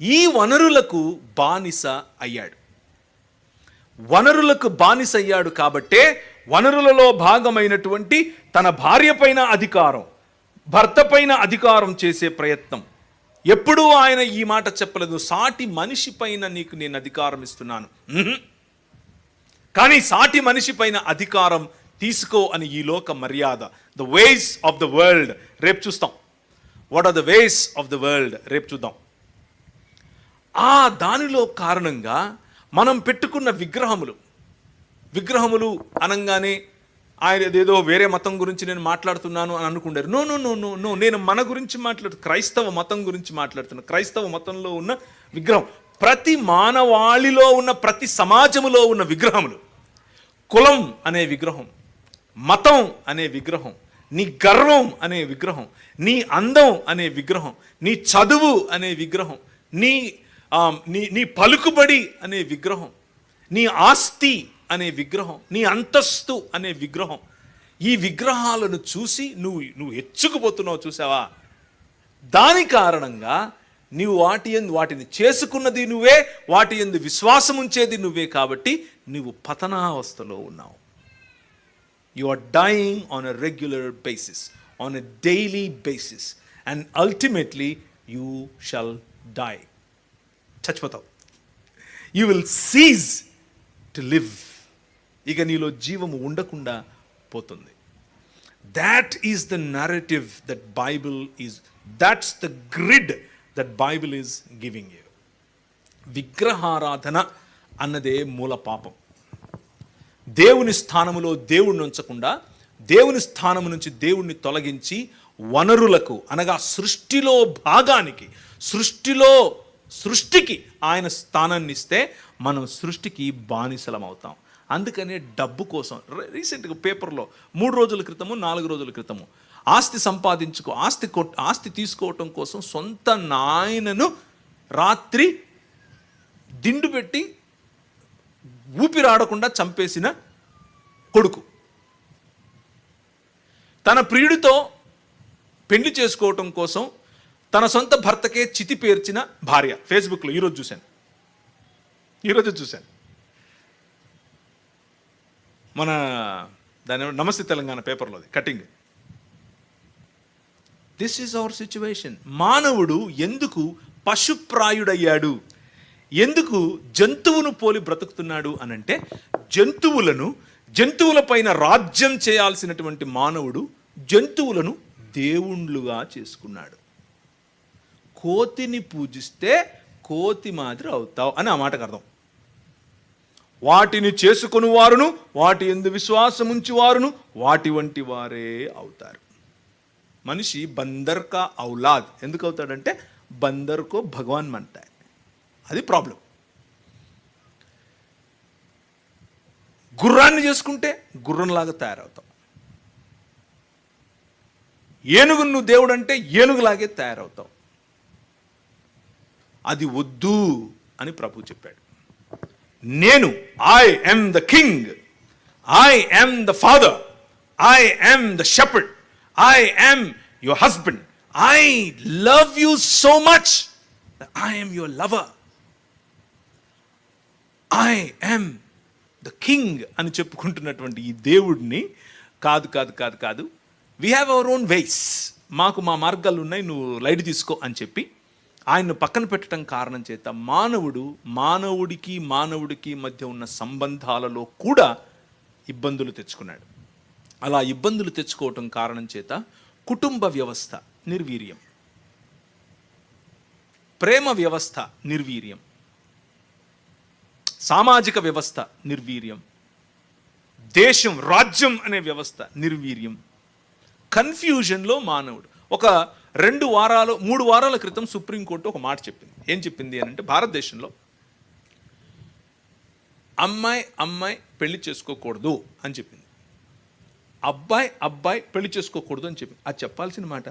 ఈ వనరులకు బానిస అయ్యాడు. వనరులకు బానిస అయ్యాడు కాబట్టే వనరులలో భాగమైనటువంటి తన భార్య పైన అధికారం భర్త పైన అధికారం చేసే ప్రయత్నం. ఎప్పుడూ ఆయన ఈ మాట చెప్పలేదు. సాటి మనిషి పైన నీకు నేను అధికారం ఇస్తున్నాను. కానీ సాటి మనిషి పైన అధికారం తీసుకో అని ఈ లోక మర్యాద. The ways of the world రేపు చూస్తాం. What are the ways of the world రేపు చూద్దాం. ఆ దానిలో కారణంగా మనం పెట్టుకున్న విగ్రహములు. విగ్రహములు అనగానే ఆయన ఏదేదో వేరే మతం గురించి నేను మాట్లాడుతున్నాను అని అనుకుంటారు. No no no no no నేను మన గురించి మాట్లాడు క్రైస్తవ మతం గురించి మాట్లాడుతున్నాను క్రైస్తవ మతంలో ఉన్న విగ్రహం. ప్రతి మానవాళిలో ఉన్న ప్రతి సమాజములో ఉన్న విగ్రహములు. కులం అనే విగ్రహం. మతం అనే విగ్రహం. నీ గర్వం అనే విగ్రహం. నీ అందం అనే విగ్రహం. నీ చదువు అనే విగ్రహం. నీ నీ నీ పలుకుబడి అనే విగ్రహం నీ ఆస్తి అనే విగ్రహం నీ అంతస్తు అనే విగ్రహం ఈ విగ్రహాలను చూసి నువ్వు నువ్వు హెచ్చుకుపోతున్నావు చూసావా? దాని కారణంగా నీవు వాటి ఎందు వాటిని చేసుకున్నది నువ్వే వాటి ఎందు విశ్వాసం ఉంచేది నువ్వే కాబట్టి నువ్వు పతనావస్థలో ఉన్నావు. You are dying on a regular basis on a daily basis and ultimately you shall die చచ్చిపోతావు. You will cease to live ఇక నీలో జీవము ఉండకుండా పోతుంది. That is the narrative that Bible is that's the grid that Bible is giving you విగ్రహారాధన అన్నదే మూల పాపం. దేవుని స్థానములో దేవుణ్ణి ఉంచకుండా దేవుని స్థానము నుంచి దేవుణ్ణి తొలగించి వనరులకు అనగా సృష్టిలో భాగానికి సృష్టిలో సృష్టికి ఆయన స్థానాన్ని ఇస్తే మనం సృష్టికి బానిసలం అవుతాం. అందుకనే డబ్బు కోసం రీసెంట్గా పేపర్లో మూడు రోజుల క్రితము నాలుగు రోజుల క్రితము. ఆస్తి సంపాదించుకో ఆస్తి కొ ఆస్తి తీసుకోవటం కోసం సొంత నాయనను రాత్రి దిండు పెట్టి ఊపిరాడకుండా చంపేసిన కొడుకు. తన ప్రియుడితో పెళ్ళి చేసుకోవటం కోసం తన సొంత భర్తకే చితి పేర్చిన భార్య. ఫేస్బుక్లో ఈరోజు చూశాను. ఈరోజు చూశాను. మన దాని Namaste Telangana పేపర్లోది cutting. This is our situation మానవుడు ఎందుకు పశుప్రాయుడయ్యాడు? ఎందుకు జంతువును పోలి బ్రతుకుతున్నాడు అనంటే జంతువులను జంతువులపైన రాజ్యం చేయాల్సినటువంటి మానవుడు జంతువులను దేవుళ్ళుగా చేసుకున్నాడు. కోతిని పూజిస్తే కోతి మాదిరి అవుతావు అని ఆ మాటకు అర్థం. వాటిని చేసుకుని వారును వాటి ఎందు విశ్వాసం ఉంచి వారును వాటి వంటి వారే అవుతారు. మనిషి బందర్కా ఔలాద్ ఎందుకు అవుతాడంటే బందర్ కో భగవాన్ మంటాయి అది ప్రాబ్లం గుర్రాన్ని చేసుకుంటే గుర్రంలాగా తయారవుతాం ఏనుగు నువ్వు దేవుడు అంటే ఏనుగులాగే తయారవుతావు. అది వద్దు అని ప్రభు చెప్పాడు. నేను I am the king I am the father I am the shepherd I am your husband I love you so much I am your lover I am the king అని చెప్పుకుంటున్నటువంటి ఈ దేవుడిని కాదు కాదు కాదు కాదు. We have our own ways మాకు మా మార్గాలు ఉన్నాయి నువ్వు లైట్ తీసుకో అని చెప్పి ఆయన్ను పక్కన పెట్టడం కారణం చేత మానవుడు మానవుడికి మానవుడికి మధ్య ఉన్న సంబంధాలలో కూడా ఇబ్బందులు తెచ్చుకున్నాడు. అలా ఇబ్బందులు తెచ్చుకోవటం కారణం చేత కుటుంబ వ్యవస్థ నిర్వీర్యం. ప్రేమ వ్యవస్థ నిర్వీర్యం. సామాజిక వ్యవస్థ నిర్వీర్యం. దేశం రాజ్యం అనే వ్యవస్థ నిర్వీర్యం. కన్ఫ్యూజన్లో మానవుడు. ఒక రెండు వారాలు మూడు వారాల క్రితం సుప్రీంకోర్టు ఒక మాట చెప్పింది. ఏం చెప్పింది అని అంటే భారతదేశంలో అమ్మాయి అమ్మాయి పెళ్ళి చేసుకోకూడదు అని చెప్పింది. అబ్బాయి అబ్బాయి పెళ్ళి చేసుకోకూడదు అని చెప్పింది. అది చెప్పాల్సిన మాట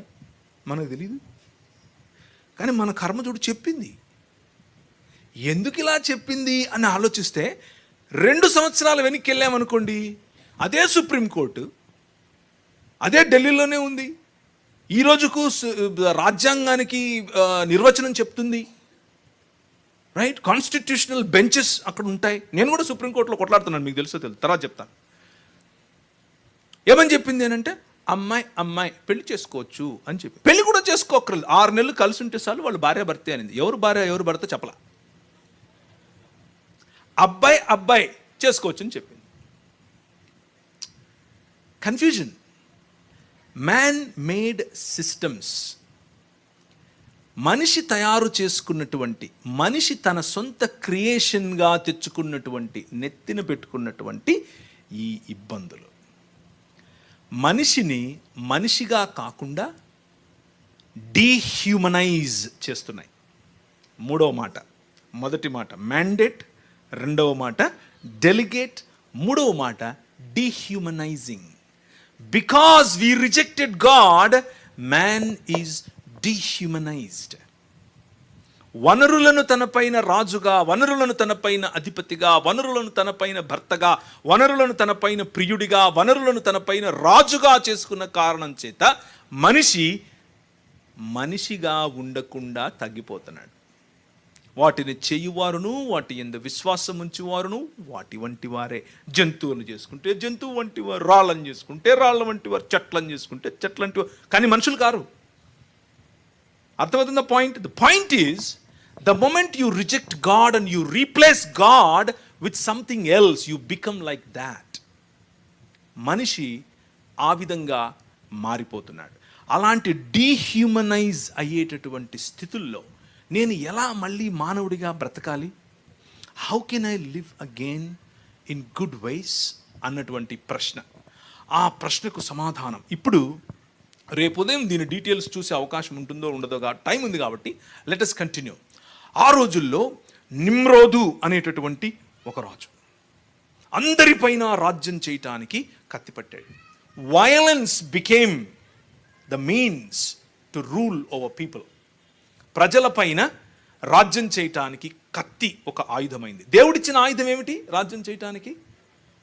మనకు తెలియదు కానీ మన కర్మజుడు చెప్పింది. ఎందుకు ఇలా చెప్పింది అని ఆలోచిస్తే రెండు సంవత్సరాలు వెనక్కి వెళ్ళామనుకోండి అదే సుప్రీంకోర్టు అదే ఢిల్లీలోనే ఉంది. ఈ రోజుకు రాజ్యాంగానికి నిర్వచనం చెప్తుంది. రైట్ కాన్స్టిట్యూషనల్ బెంచెస్ అక్కడ ఉంటాయి. నేను కూడా సుప్రీంకోర్టులో కొట్లాడుతున్నాను మీకు తెలుసో తెలుసు తర్వాత చెప్తాను. ఏమని చెప్పింది ఏంటంటే అమ్మాయి అమ్మాయి పెళ్ళి చేసుకోవచ్చు అని చెప్పి. పెళ్ళి కూడా చేసుకోకర్లేదు ఆరు నెలలు కలిసి ఉంటే చాలు వాళ్ళు భార్య భర్త అనింది. ఎవరు భార్య ఎవరు భర్త చెప్పలా. అబ్బాయి అబ్బాయి చేసుకోవచ్చు అని చెప్పింది. కన్ఫ్యూజన్ మ్యాన్ మేడ్ సిస్టమ్స్ మనిషి తయారు చేసుకున్నటువంటి మనిషి తన సొంత క్రియేషన్గా తెచ్చుకున్నటువంటి నెత్తిన పెట్టుకున్నటువంటి ఈ ఇబ్బందులు. మనిషిని మనిషిగా కాకుండా డీహ్యూమనైజ్ చేస్తున్నాయి. మూడవ మాట మొదటి మాట మ్యాండేట్ రెండవ మాట డెలిగేట్ మూడవ మాట dehumanising because we rejected God man is dehumanised వనరులను తనపైన రాజుగా వనరులను తనపైన అధిపతిగా వనరులను తనపైన భర్తగా వనరులను తనపైన ప్రియుడిగా వనరులను తనపైన రాజుగా చేసుకున్న కారణం చేత మనిషి మనిషిగా ఉండకుండా తగ్గిపోతున్నాడు. వాటిని చేయువారును వాటి ఎందు విశ్వాసం ఉంచేవారును వాటి వంటి వారే. జంతువులు చేసుకుంటే జంతువు వంటి వారు రాళ్ళని చేసుకుంటే రాళ్ళ వంటి వారు చెట్లను చేసుకుంటే చెట్లంటి వారు. కానీ మనుషులు కారు. అర్థమవుతుంది point? The point is the moment you reject God and you replace God with something else you become like that మనిషి ఆ విధంగా మారిపోతున్నాడు. అలాంటి డీహ్యూమనైజ్ అయ్యేటటువంటి స్థితుల్లో నేను ఎలా మళ్ళీ మానవుడిగా బ్రతకాలి? How can I live again in good ways అన్నటువంటి ప్రశ్న. ఆ ప్రశ్నకు సమాధానం. ఇప్పుడు రేపు ఉదయం దీని డీటెయిల్స్ చూసే అవకాశం ఉంటుందో ఉండదో టైం ఉంది కాబట్టి లెటస్ కంటిన్యూ ఆ రోజుల్లో నిమ్రోదు అనేటటువంటి ఒక రాజు. అందరిపైన రాజ్యం చేయటానికి కత్తిపట్టాడు. Violence became the means to rule over people ప్రజలపైన రాజ్యం చేయటానికి కత్తి ఒక ఆయుధమైంది. దేవుడిచ్చిన ఆయుధం ఏమిటి? రాజ్యం చేయటానికి?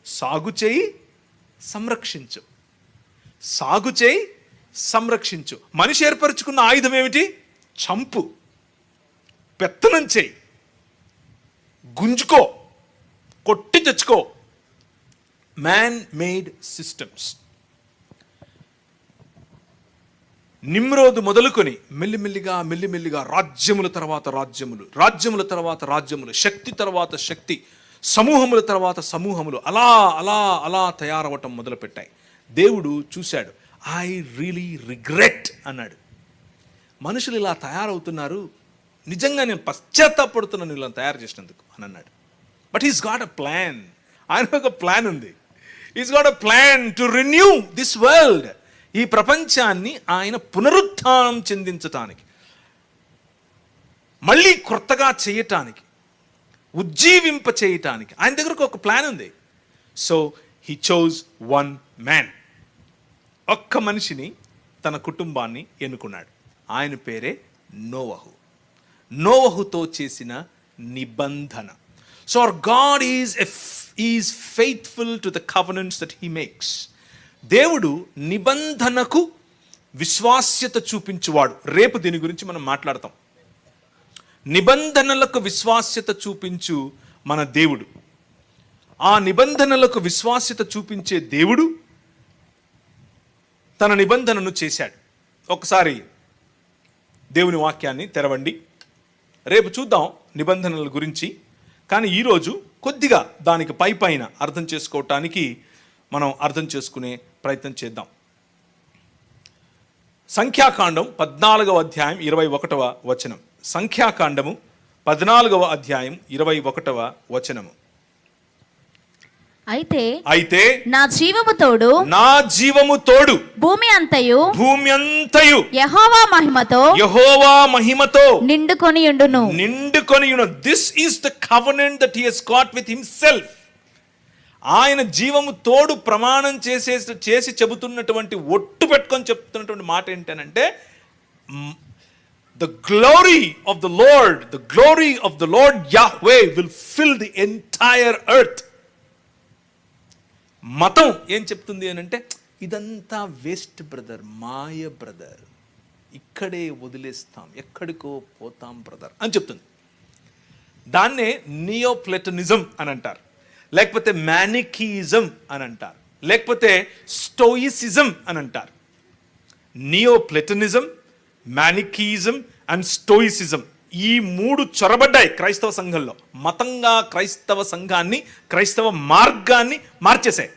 సాగు చేయి సంరక్షించు. సాగు చేయి సంరక్షించు. మనిషి ఏర్పరచుకున్న ఆయుధం ఏమిటి? చంపు. పెత్తనం చేయి. గుంజుకో. కొట్టి తెచ్చుకో. మ్యాన్ మేడ్ సిస్టమ్స్ నిమ్రోదు మొదలుకొని మెల్లిమెల్లిగా మెల్లిమెల్లిగా రాజ్యముల తర్వాత రాజ్యములు రాజ్యముల తర్వాత రాజ్యములు శక్తి తర్వాత శక్తి సమూహముల తర్వాత సమూహములు అలా అలా అలా తయారవటం మొదలుపెట్టాయి. దేవుడు చూశాడు ఐ రియలీ రిగ్రెట్ అన్నాడు. మనుషులు ఇలా తయారవుతున్నారు నిజంగా నేను పశ్చాత్తాపడుతున్నాను ఇలా తయారు చేసినందుకు అని అన్నాడు. But he's got a plan ఆయన ఒక ప్లాన్ ఉంది. He's got a plan to renew this world ఈ ప్రపంచాన్ని ఆయన పునరుత్థానం చెందించటానికి మళ్ళీ కొత్తగా చేయటానికి ఉజ్జీవింప చేయటానికి ఆయన దగ్గరకు ఒక ప్లాన్ ఉంది. So he chose one man ఒక్క మనిషిని తన కుటుంబాన్ని ఎన్నుకున్నాడు. ఆయన పేరే నోవహు. నోవహుతో చేసిన నిబంధన. So our God is is faithful to the covenants that he makes దేవుడు నిబంధనకు విశ్వాస్యత చూపించువాడు. రేపు దీని గురించి మనం మాట్లాడతాం. నిబంధనలకు విశ్వాస్యత చూపించు మన దేవుడు. ఆ నిబంధనలకు విశ్వాస్యత చూపించే దేవుడు తన నిబంధనను చేశాడు. ఒకసారి దేవుని వాక్యాన్ని తెరవండి. రేపు చూద్దాం నిబంధనల గురించి. కానీ ఈరోజు కొద్దిగా దానికి పై పైన అర్థం చేసుకోవటానికి మనం అర్థం చేసుకునే ప్రయత్నం చేద్దాం. సంఖ్యాకాండం పద్నాలుగవ అధ్యాయం ఇరవై ఒకటవ వచనం. సంఖ్యాకాండము పద్నాలుగవ అధ్యాయం ఇరవై ఒకటవ వచనము. అయితే అయితే నా జీవము తోడు నా జీవము తోడు భూమి అంతయు భూమి అంతయు యహోవా మహిమతో యహోవా మహిమతో నిండుకొని ఉండును నిండుకొని this is the covenant that he has got with himself ఆయన జీవము తోడు ప్రమాణం చేసే చేసి చెబుతున్నటువంటి ఒట్టు పెట్టుకొని చెప్తున్నటువంటి మాట ఏంటనంటే the glory of the Lord the glory of the Lord Yahweh will fill the entire earth మతం ఏం చెప్తుంది అని అంటే ఇదంతా వేస్ట్ బ్రదర్ మాయ బ్రదర్ ఇక్కడే వదిలేస్తాం ఎక్కడికో పోతాం బ్రదర్ అని చెప్తుంది. దాన్నే నియోప్లెటనిజం అని అంటారు. లేకపోతే మ్యానికీజం అని అంటారు. లేకపోతే స్టోయిసిజం అని అంటారు. నియోప్లెటనిజం మ్యానికీజం అండ్ స్టోయిసిజం ఈ మూడు చొరబడ్డాయి క్రైస్తవ సంఘంలో. మతంగా క్రైస్తవ సంఘాన్ని క్రైస్తవ మార్గాన్ని మార్చేశాయి.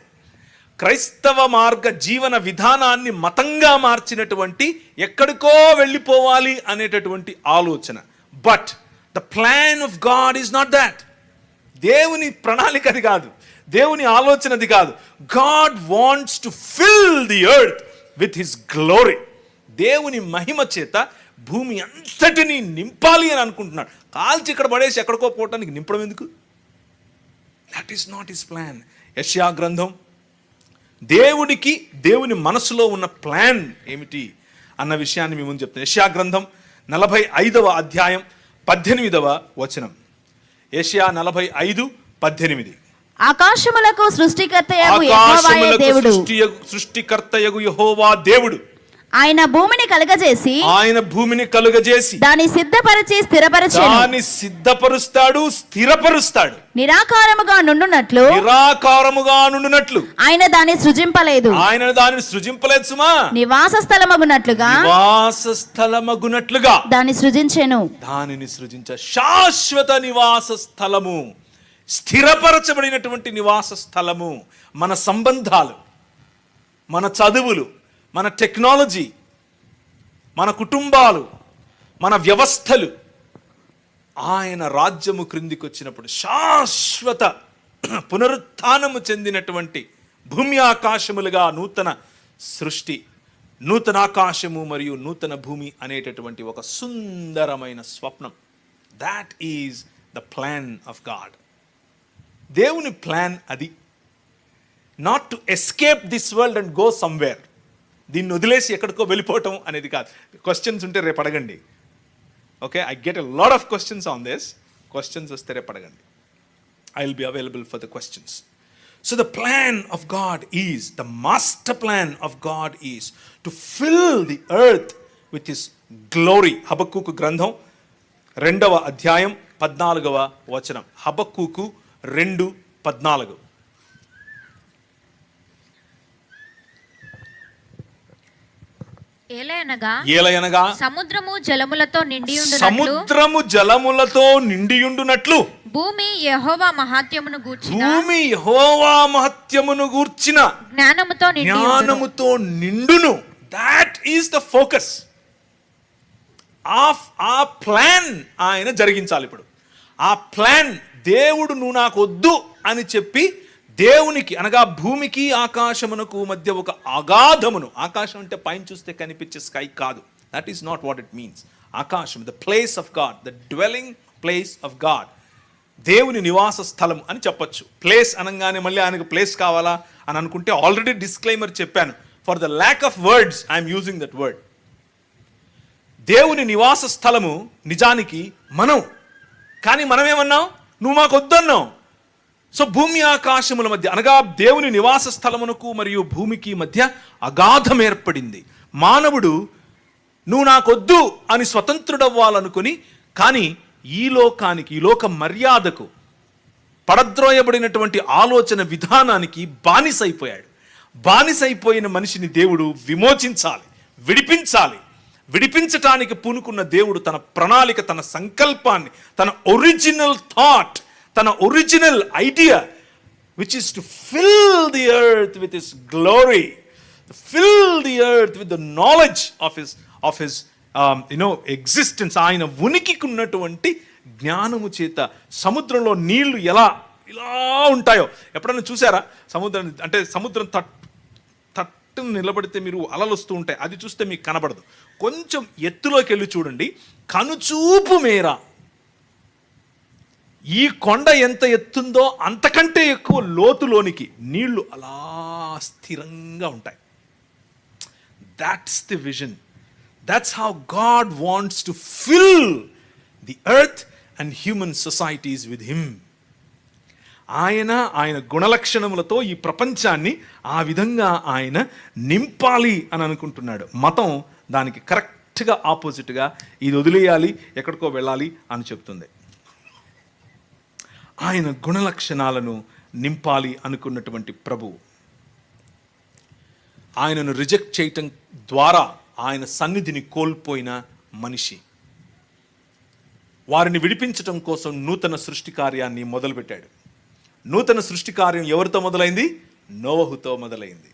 క్రైస్తవ మార్గ జీవన విధానాన్ని మతంగా మార్చినటువంటి ఎక్కడికో వెళ్ళిపోవాలి అనేటటువంటి ఆలోచన. But the plan of God is not that దేవుని ప్రణాళిక అది కాదు. దేవుని ఆలోచనది కాదు. God wants to fill the earth with his glory దేవుని మహిమ చేత భూమి అంతటినీ నింపాలి అని అనుకుంటున్నాడు. కాల్చి ఇక్కడ పడేసి ఎక్కడికో పోవటానికి నింపడం ఎందుకు? That is not his plan యష్యా గ్రంథం. దేవుడికి దేవుని మనసులో ఉన్న ప్లాన్ ఏమిటి అన్న విషయాన్ని మేము ముందు యష్యా గ్రంథం నలభై ఐదవ అధ్యాయం పద్దెనిమిదవ వచనం. ఏషియా నలభై ఐదు పద్దెనిమిది. ఆకాశములకు ఆకాశములకు దేవుడు. సృష్టికర్తయగు యహోవా దేవుడు. ఆయన భూమిని కలగజేసి ఆయన భూమిని కలుగజేసి దాన్ని సిద్ధపరిచి స్థిరపరిచేను దాన్ని సిద్ధపరుస్తాడు స్థిరపరుస్తాడు. నిరాకారముగా నుండునట్లు నిరాకారముగా నుండినట్లు. ఆయన దాన్ని సృజింపలేదు. ఆయన దానిని సృజింపలేదు సుమా. నివాస స్థలమగునట్లుగా నివాస స్థలమగునట్లుగా దాన్ని సృజించెను. దానిని సృజించ శాశ్వత నివాస స్థలము. స్థిరపరచబడినటువంటి నివాస స్థలము. మన సంబంధాలు మన చదువులు మన టెక్నాలజీ మన కుటుంబాలు మన వ్యవస్థలు ఆయన రాజ్యము క్రిందికి వచ్చినప్పుడు శాశ్వత పునరుత్నము చెందినటువంటి భూమి ఆకాశములుగా నూతన సృష్టి నూతన ఆకాశము మరియు నూతన భూమి అనేటటువంటి ఒక సుందరమైన స్వప్నం. That is the plan of God దేవుని ప్లాన్ అది. Not to escape this world and go somewhere దీన్ని వదిలేసి ఎక్కడికో వెళ్ళిపోవటం అనేది కాదు. క్వశ్చన్స్ ఉంటే రేపు అడగండి. Okay I get a lot of questions on this questions వస్తే రేపు అడగండి. I will be available for the questions so the plan of God is the master plan of God is to fill the earth with his glory Habakkuk గ్రంథం రెండవ అధ్యాయం పద్నాలుగవ వచనం. హబక్కుకు రెండు పద్నాలుగు. ఏలయనగా సముద్రము జలములతో నిండియుండునట్లు సముద్రము జలములతో నిండియుండునట్లు భూమి యెహోవా మహాత్యమును గూర్చిన భూమి యెహోవా మహత్యమును గూర్చిన జ్ఞానముతో నిండి జ్ఞానముతో నిండును. That is the focus of ఆ ప్లాన్ ఆయన జరిగించాలి ఇప్పుడు. ఆ ప్లాన్ దేవుడు నువ్వు నాకు వద్దు అని చెప్పి దేవునికి అనగా భూమికి ఆకాశమునకు మధ్య ఒక అగాధమును ఆకాశం అంటే పైన చూస్తే కనిపించే స్కై కాదు. That is not what it means ఆకాశం the place of God the dwelling place of God దేవుని నివాస స్థలం అని చెప్పొచ్చు. ప్లేస్ అనగానే మళ్ళీ ఆయనకు ప్లేస్ కావాలా అని అనుకుంటే ఆల్రెడీ డిస్క్లైమర్ చెప్పాను. For the lack of words I'm using that word దేవుని నివాస స్థలము నిజానికి మనం. కానీ మనం ఏమన్నాం నువ్వు మాకు వద్దన్నావు. సో భూమి ఆకాశముల మధ్య అనగా దేవుని నివాస స్థలమునకు మరియు భూమికి మధ్య అగాధం ఏర్పడింది. మానవుడు నువ్వు నాకొద్దు అని స్వతంత్రుడవ్వాలనుకుని కానీ ఈ లోకానికి ఈ లోక మర్యాదకు పడద్రోయబడినటువంటి ఆలోచన విధానానికి బానిసైపోయాడు. బానిసైపోయిన మనిషిని దేవుడు విమోచించాలి విడిపించాలి. విడిపించటానికి పూనుకున్న దేవుడు తన ప్రణాళిక తన సంకల్పాన్ని తన ఒరిజినల్ థాట్ తన original idea which is to fill the earth with his glory fill the earth with the knowledge of his of his you know existence ఆయన ఉనికికి ఉన్నటువంటి జ్ఞానము చేత సముద్రంలో నీళ్ళు ఎలా ఇలా ఉంటాయో. ఎప్పుడైనా చూసారా సముద్రం అంటే సముద్రం తట్ తట్టును నిలబడితే మీరు అలలు వస్తూ ఉంటాయి. అది చూస్తే మీకు కనబడదు. కొంచెం ఎత్తులోకి వెళ్ళి చూడండి. కనుచూపు మేర ఈ కొండ ఎంత ఎత్తుందో అంతకంటే ఎక్కువ లోతులోనికి నీళ్ళు అలా స్థిరంగా ఉంటాయి. That's the vision that's how God wants to fill the earth and human societies with him ఆయన ఆయన గుణలక్షణములతో ఈ ప్రపంచాన్ని ఆ విధంగా ఆయన నింపాలి అని అనుకుంటున్నాడు. మతం దానికి కరెక్ట్గా ఆపోజిట్గా ఇది వదిలేయాలి ఎక్కడికో వెళ్ళాలి అని చెప్తుంది. ఆయన గుణలక్షణాలను నింపాలి అనుకున్నటువంటి ప్రభువు ఆయనను రిజెక్ట్ చేయటం ద్వారా ఆయన సన్నిధిని కోల్పోయిన మనిషి. వారిని విడిపించటం కోసం నూతన సృష్టి కార్యాన్ని మొదలుపెట్టాడు. నూతన సృష్టి కార్యం ఎవరితో మొదలైంది? నోవహుతో మొదలైంది.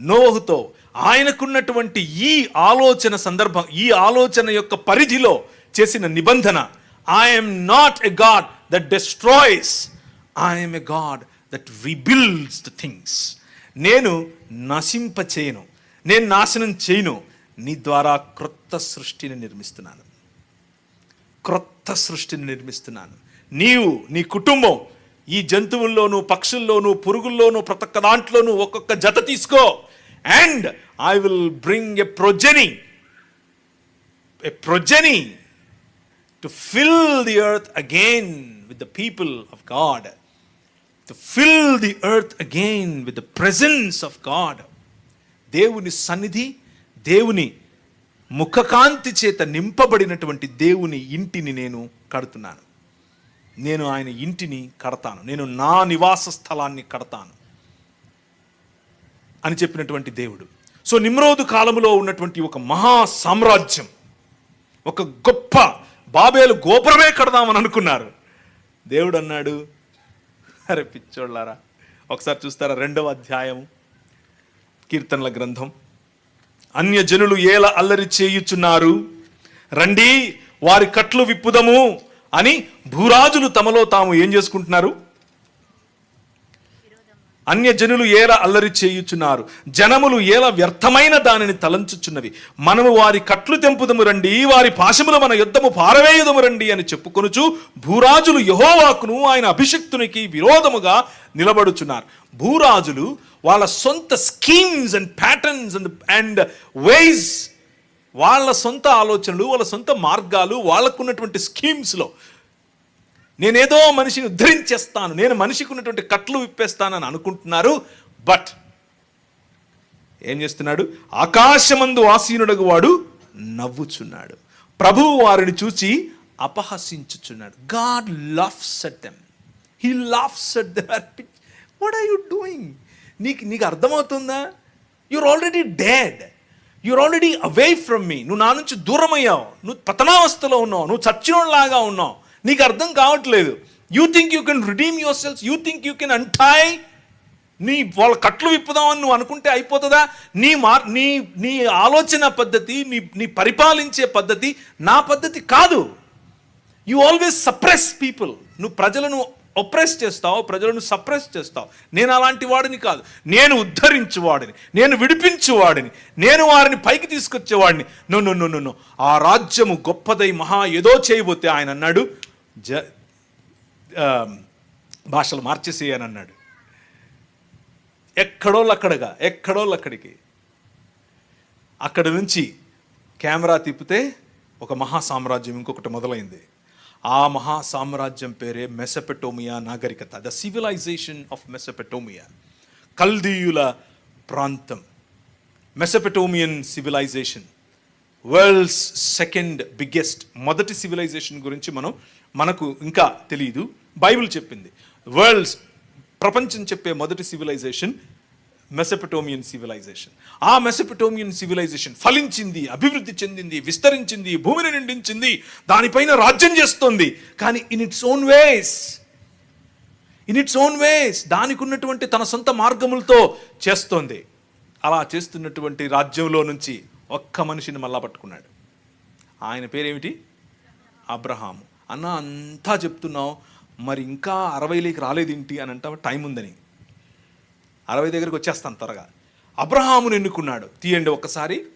నోవహుతో ఆయనకున్నటువంటి ఈ ఆలోచన సందర్భం ఈ ఆలోచన యొక్క పరిధిలో చేసిన నిబంధన I'm not a God that destroys I'm a God that rebuilds the things నేను నశింప చేయను నేను నాశనం చేయను. నీ ద్వారా క్రొత్త సృష్టిని నిర్మిస్తున్నాను. క్రొత్త సృష్టిని నిర్మిస్తున్నాను. నీవు నీ కుటుంబం ఈ జంతువుల్లోనూ పక్షుల్లోనూ పురుగుల్లోనూ ప్రతి ఒక్క దాంట్లోనూ ఒక్కొక్క జత తీసుకో. And I will bring a progeny a progeny to fill the earth again with the people of God to fill the earth again with the presence of God దేవుని సన్నిధి దేవుని ముఖకాంతి చేత నింపబడినటువంటి దేవుని ఇంటిని నేను కడుతున్నాను. నేను ఆయన ఇంటిని కడతాను. నేను నా నివాస స్థలాన్ని కడతాను అని చెప్పినటువంటి దేవుడు. సో నిమ్రోదు కాలంలో ఉన్నటువంటి ఒక మహా సామ్రాజ్యం ఒక గొప్ప బాబేలు గోపురమే కడదామని అనుకున్నారు. దేవుడు అన్నాడు అరే పిచ్చోళ్ళారా ఒకసారి చూస్తారా రెండవ అధ్యాయం కీర్తనల గ్రంథం. అన్య జనులు ఏల అల్లరి చేయుచున్నారు రండి వారి కట్లు విప్పుదము అని భూరాజులు తమలో తాము ఏం చేసుకుంటున్నారు? అన్య జనులు ఏల అల్లరి చేయుచున్నారు. జనములు ఏల వ్యర్థమైన దానిని తలంచుచున్నవి. మనము వారి కట్లు తెంపుదము రండి వారి పాశములు మన యుద్ధము పారవేయుదము రండి అని చెప్పుకొనుచు భూరాజులు యహోవాకును ఆయన అభిషక్తునికి విరోధముగా నిలబడుచున్నారు. భూరాజులు వాళ్ళ సొంత schemes and patterns and and ways వాళ్ళ సొంత ఆలోచనలు వాళ్ళ సొంత మార్గాలు వాళ్ళకున్నటువంటి స్కీమ్స్లో నేనేదో మనిషిని ఉద్ధరించేస్తాను నేను మనిషికి ఉన్నటువంటి కట్లు విప్పేస్తానని అనుకుంటున్నారు. బట్ ఏం చేస్తున్నాడు? ఆకాశమందు ఆసీనుడగు వాడు నవ్వుచున్నాడు. ప్రభువు వారిని చూచి అపహసించుచున్నాడు. God laughs at them he laughs at their what are you doing నీకు నీకు అర్థమవుతుందా? You're already dead you're already away from me నువ్వు నా నుంచి దూరం అయ్యావు నువ్వు పతనావస్థలో ఉన్నావు. నువ్వు చచ్చినోళ్ళలాగా ఉన్నావు. నీకు అర్థం కావట్లేదు. You think you can redeem yourselves you think you can అంటాయ్ నీ వాళ్ళ కట్లు విప్పుదామని నువ్వు అనుకుంటే అయిపోతుందా? నీ మార్ నీ నీ ఆలోచన పద్ధతి నీ నీ పరిపాలించే పద్ధతి నా పద్ధతి కాదు. యు ఆల్వేస్ సప్రెస్ పీపుల్ నువ్వు ప్రజలను ఒప్రెస్ చేస్తావు ప్రజలను సప్రెస్ చేస్తావు. నేను అలాంటి వాడిని కాదు. నేను ఉద్ధరించువాడిని. నేను విడిపించువాడిని. నేను వారిని పైకి తీసుకొచ్చేవాడిని. నన్ను నన్ను ఆ రాజ్యము గొప్పదై మహా ఏదో చేయబోతే ఆయన అన్నాడు జ భాషలు భాషలు మార్చేసేయని అన్నాడు. ఎక్కడోళ్ళక్కడగా ఎక్కడోళ్ళక్కడికి అక్కడ నుంచి కెమెరా తిప్పితే ఒక మహా సామ్రాజ్యం ఇంకొకటి మొదలైంది. ఆ మహా సామ్రాజ్యం పేరే మెసపెటోమియా నాగరికత ద సివిలైజేషన్ ఆఫ్ మెసపెటోమియా కల్దీయుల ప్రాంతం. Mesopotamian civilization world's second biggest మొదటి సివిలైజేషన్ గురించి మనం మనకు ఇంకా తెలియదు బైబిల్ చెప్పింది. వరల్డ్స్ ప్రపంచం చెప్పే మొదటి సివిలైజేషన్ మెసపటోమియన్ సివిలైజేషన్. ఆ మెసపటోమియన్ సివిలైజేషన్ ఫలించింది అభివృద్ధి చెందింది విస్తరించింది భూమిని నిండించింది దానిపైన రాజ్యం చేస్తోంది. కానీ in its own ways in its own ways దానికి ఉన్నటువంటి తన సొంత మార్గములతో చేస్తోంది. అలా చేస్తున్నటువంటి రాజ్యంలో నుంచి ఒక్క మనిషిని మళ్ళా పట్టుకున్నాడు. ఆయన పేరేమిటి? అబ్రహాము. అన్న అంతా చెప్తున్నావు. మరి ఇంకా అరవైలోకి రాలేదేంటి అని అంటావు? టైం ఉందని. అరవై దగ్గరికి వచ్చేస్తాను త్వరగా. అబ్రహామును ఎన్నుకున్నాడు? తీయండి ఒకసారి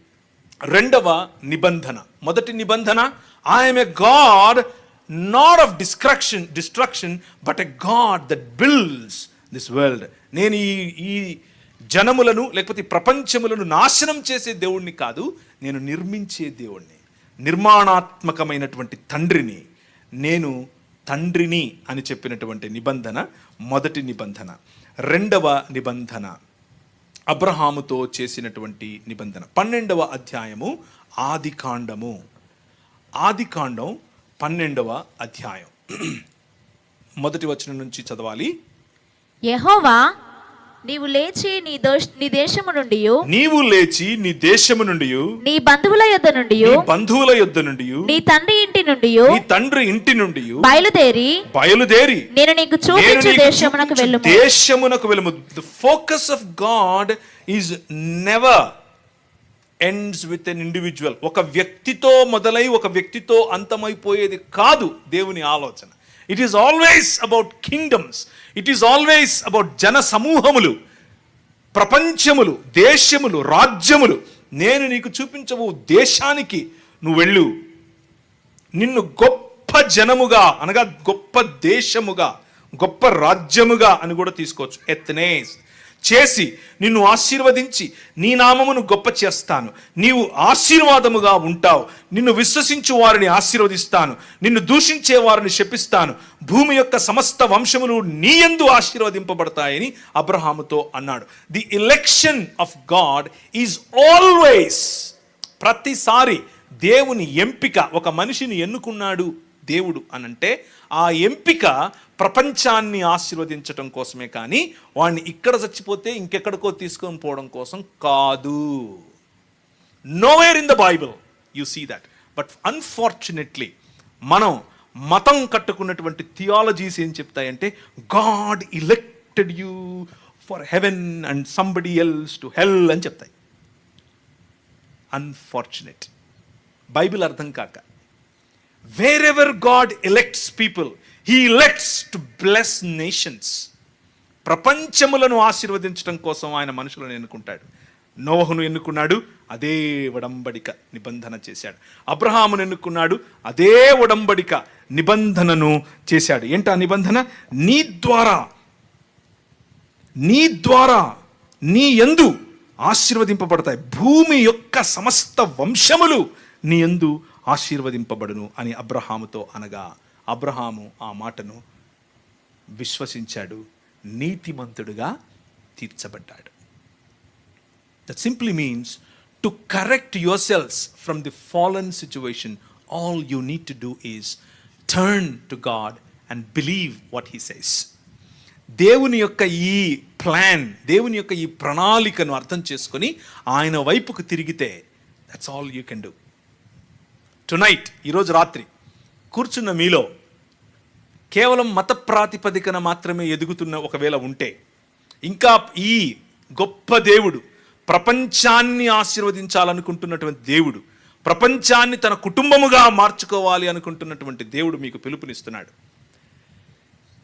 రెండవ నిబంధన. మొదటి నిబంధన I'm a God not of destruction destruction but a God that builds this world నేను ఈ ఈ జనములను లేకపోతే ప్రపంచములను నాశనం చేసే దేవుణ్ణి కాదు నేను నిర్మించే దేవుణ్ణి. నిర్మాణాత్మకమైనటువంటి తండ్రిని నేను తండ్రిని అని చెప్పినటువంటి నిబంధన మొదటి నిబంధన. రెండవ నిబంధన అబ్రహాముతో చేసినటువంటి నిబంధన. పన్నెండవ అధ్యాయము ఆది కాండము ఆది కాండం పన్నెండవ అధ్యాయం. మొదటి వచనం నుంచి చదవాలి. యహోవా నీవు లేచి నీ దోష్ నీ దేశము నుండి నీవు లేచి నీ దేశము నుండి నీ బంధువుల యొద్ద నుండి నీ బంధువుల యొద్ద నుండి నీ తండ్రి ఇంటి నుండి నీ తండ్రి ఇంటి నుండి బయలుదేరి బయలుదేరి. నేను నీకు చూపించు నీకు దేశమునకు వెళ్ళుము. దేశమునకు వెళ్ళము. The focus of God is never ends with an individual ఒక వ్యక్తితో మొదలై ఒక వ్యక్తితో అంతమైపోయేది కాదు దేవుని ఆలోచన. It is always about kingdoms it is always about జన సమూహములు ప్రపంచములు దేశములు రాజ్యములు. నేను నీకు చూపించవు దేశానికి నువ్వు వెళ్ళు. నిన్ను గొప్ప జనముగా అనగా గొప్ప దేశముగా గొప్ప రాజ్యముగా అని కూడా తీసుకోవచ్చు. ఎత్నేస్ చేసి నిన్ను ఆశీర్వదించి నీ నామమును గొప్ప చేస్తాను. నీవు ఆశీర్వాదముగా ఉంటావు. నిన్ను విశ్వసించు వారిని ఆశీర్వదిస్తాను. నిన్ను దూషించే వారిని శపిస్తాను. భూమి యొక్క సమస్త వంశములు నీ ఎందు ఆశీర్వదింపబడతాయని అబ్రహాముతో అన్నాడు. The election of God is always ప్రతిసారి దేవుని ఎంపిక ఒక మనిషిని ఎన్నుకున్నాడు? దేవుడు అనంటే ఆ ఎంపిక ప్రపంచాన్ని ఆశీర్వదించటం కోసమే కానీ వాడిని ఇక్కడ చచ్చిపోతే ఇంకెక్కడికో తీసుకొని పోవడం కోసం కాదు. Nowhere in the Bible you see that but unfortunately మనం మతం కట్టుకున్నటువంటి థియాలజీస్ ఏం చెప్తాయంటే God elected you for heaven and somebody else to hell అని చెప్తాయి. అన్ఫార్చునేట్ బైబిల్ అర్థం కాక. Wherever God elects people he elects to bless nations ప్రపంచములను ఆశీర్వదించడం కోసం ఆయన మనుషులను ఎన్నుకుంటాడు. నోహను ఎన్నుకున్నాడు అదే ఒడంబడిక నిబంధన చేశాడు. అబ్రహామును ఎన్నుకున్నాడు అదే ఒడంబడిక నిబంధనను చేశాడు. ఏంట నిబంధన? నీ ద్వారా నీ ద్వారా నీ యందు ఆశీర్వదింపబడతాయి. భూమి యొక్క సమస్త వంశములు నీ యందు ఆశీర్వదింపబడును అని అబ్రహాముతో అనగా అబ్రహాము ఆ మాటను విశ్వసించాడు నీతిమంతుడుగా తీర్చబడ్డాడు. That simply means to correct yourselves from the fallen situation all you need to do is turn to God and believe what he says దేవుని యొక్క ఈ ప్లాన్ దేవుని యొక్క ఈ ప్రణాళికను అర్థం చేసుకొని ఆయన వైపుకు తిరిగితే that's all you can do tonight ఈరోజు రాత్రి కూర్చున్న మీలో కేవలం మత ప్రాతిపదికన మాత్రమే ఎదుగుతున్న ఒకవేళ ఉంటే ఇంకా ఈ గొప్ప దేవుడు ప్రపంచాన్ని ఆశీర్వదించాలనుకుంటున్నటువంటి దేవుడు ప్రపంచాన్ని తన కుటుంబముగా మార్చుకోవాలి అనుకుంటున్నటువంటి దేవుడు మీకు పిలుపునిస్తున్నాడు.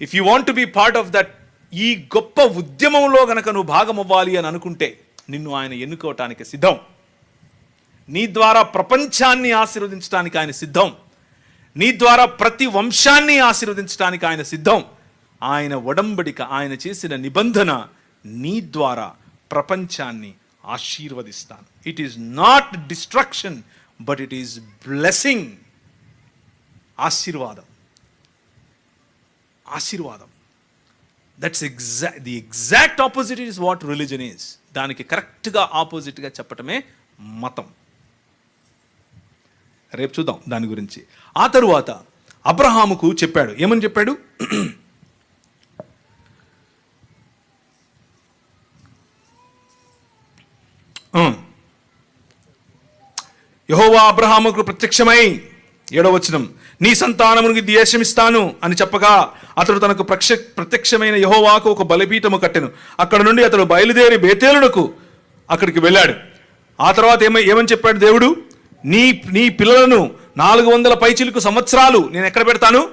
If you want be part of that ఈ గొప్ప ఉద్యమంలో గనక నువ్వు భాగమవ్వాలి అని అనుకుంటే నిన్ను ఆయన ఎన్నుకోవటానికి సిద్ధం. నీ ద్వారా ప్రపంచాన్ని ఆశీర్వదించడానికి ఆయన సిద్ధం. నీ ద్వారా ప్రతి వంశాన్ని ఆశీర్వదించడానికి ఆయన సిద్ధం. ఆయన ఒడంబడిక ఆయన చేసిన నిబంధన నీ ద్వారా ప్రపంచాన్ని ఆశీర్వదిస్తాను. It is not destruction but it is blessing ఆశీర్వాదం. ఆశీర్వాదం. That's ఎగ్జా the exact opposite is what religion is దానికి కరెక్ట్గా ఆపోజిట్గా చెప్పటమే మతం. రేపు చూద్దాం దాని గురించి. ఆ తరువాత అబ్రహాముకు చెప్పాడు. ఏమని చెప్పాడు? యహోవా అబ్రహాముకు ప్రత్యక్షమై ఏడవచనం నీ సంతానమునికి దేశమిస్తాను అని చెప్పగా అతడు తనకు ప్రక్ష ప్రత్యక్షమైన యహోవాకు ఒక బలిపీఠము కట్టెను. అక్కడ నుండి అతడు బయలుదేరి బేతేలునకు అక్కడికి వెళ్ళాడు. ఆ తర్వాత ఏమై ఏమని చెప్పాడు దేవుడు? నీ నీ పిల్లలను నాలుగు వందల పైచిలకు సంవత్సరాలు నేను ఎక్కడ పెడతాను?